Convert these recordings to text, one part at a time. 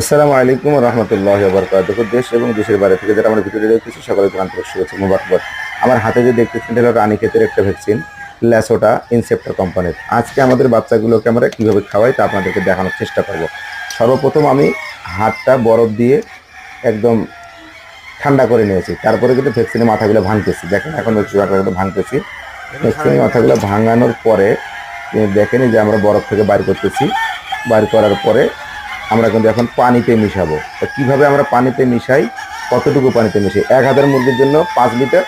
আসসালামু আলাইকুম রহমতুল্লাহ বরকাত দেশ এবং দেশের বাইরে থেকে যারা আমার ভিডিও দেখতেছি সকলকে আন্তরিক শুভেচ্ছা, মুবারকবাদ। আমার হাতে যে দেখতেছেন, এটা হলো রানীক্ষেতের একটা ভ্যাকসিন, ল্যাসোটা ইনসেপ্টার কোম্পানির। আজকে আমাদের বাচ্চাগুলোকে আমরা কীভাবে খাওয়াই, তা আপনাদেরকে দেখানোর চেষ্টা করব। সর্বপ্রথম আমি হাতটা বরফ দিয়ে একদম ঠান্ডা করে নিয়েছি। তারপরে কিন্তু ভ্যাকসিনের মাথাগুলো ভাঙতেছি। দেখেন, এখন ভ্যাকসিন ভাঙতেছি। ভ্যাকসিনের মাথাগুলো ভাঙানোর পরে, দেখেনি যে আমরা বরফ থেকে বাইর করতেছি। বাইর করার পরে আমরা কিন্তু এখন পানিতে মিশাবো। তো কীভাবে আমরা পানিতে মিশাই? কতটুকু পানিতে মিশাই? এক হাজার মুরগির জন্য পাঁচ লিটার,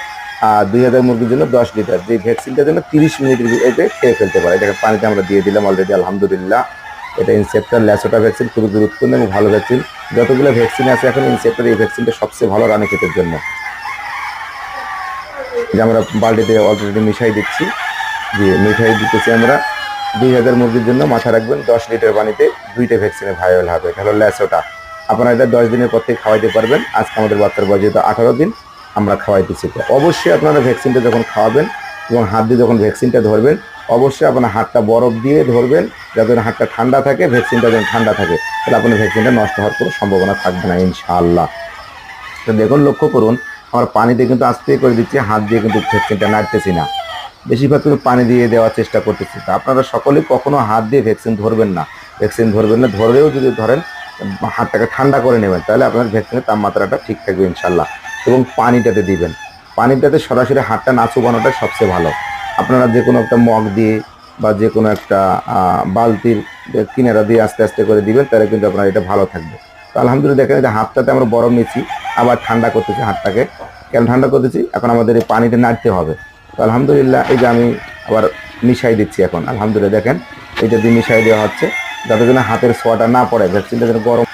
আর দুই হাজার মুরগির জন্য দশ লিটার। যে ভ্যাকসিনটার জন্য তিরিশ মিনিটের এতে খেয়ে ফেলতে পারে। এটাকে পানিতে আমরা দিয়ে দিলাম অলরেডি আলহামদুলিল্লাহ। এটা ইনসেপ্টার ল্যাসোটা ভ্যাকসিন খুবই গুরুত্বপূর্ণ এবং ভালো ভ্যাকসিন যতগুলো ভ্যাকসিন আছে এখন ইনসেপ্টার এই ভ্যাকসিনটা সবচেয়ে ভালো রানী ক্ষেতের জন্য। যে আমরা বালতিতে অলরেডি মিশাই দিচ্ছি, দিয়ে মিঠাই দিতেছি আমরা। দুই হাজার মুরগির জন্য মাথা রাখবেন দশ লিটার পানিতে দুইটা ভ্যাকসিনে ভাইরাল হবে এটা হলো ল্যাসোটা। আপনারা এটা দশ দিনের পর থেকে খাওয়াইতে পারবেন। আজকে আমাদের বাচ্চার বয়স যেহেতু আঠারো দিন, আমরা খাওয়াইতেছি তো অবশ্যই আপনারা ভ্যাকসিনটা যখন খাওয়াবেন এবং হাত দিয়ে যখন ভ্যাকসিনটা ধরবেন, অবশ্যই আপনার হাতটা বরফ দিয়ে ধরবেন, যাতে হাতটা ঠান্ডা থাকে, ভ্যাকসিনটা যেন ঠান্ডা থাকে, তাহলে আপনার ভ্যাকসিনটা নষ্ট হওয়ার কোনো সম্ভাবনা থাকবে না, ইনশাআল্লাহ। তো দেখুন, লক্ষ্য করুন, আমার পানিতে কিন্তু আস্তে করে দিচ্ছি, হাত দিয়ে কিন্তু ভ্যাকসিনটা নাড়তেছি না। বেশিরভাগ কিন্তু পানি দিয়ে দেওয়ার চেষ্টা করতেছি। তা আপনারা সকলেই কখনো হাত দিয়ে ভ্যাকসিন ধরবেন না। ভ্যাকসিন ধরবেন না, ধরেও যদি ধরেন, হাতটাকে ঠান্ডা করে নেবেন, তাহলে আপনার ভ্যাকসিনের তাপমাত্রাটা ঠিক থাকবে ইনশাল্লাহ এবং পানিটাতে দিবেন। পানিটাতে সরাসরি হাতটা না চুবানোটা সবচেয়ে ভালো। আপনারা যে কোনো একটা মগ দিয়ে বা যে কোনো একটা বালতির কিনারা দিয়ে আস্তে আস্তে করে দিবেন, তাহলে কিন্তু আপনার এটা ভালো থাকবে। তো আলহামদুলিল্লাহ দেখেন যে হাতটাতে আমরা বরফ নিচ্ছি, আবার ঠান্ডা করতেছি হাতটাকে। কেন ঠান্ডা করতেছি? এখন আমাদের এই পানিটা নাড়তে হবে। তো আলহামদুলিল্লাহ, এই যে আমি আবার মিশাই দিচ্ছি এখন। আলহামদুলিল্লাহ দেখেন এইটা দিয়ে মিশাই দেওয়া হচ্ছে, যাতে যেন হাতের ছোঁয়াটা না পড়ে ভ্যাকসিনটা যেন গরম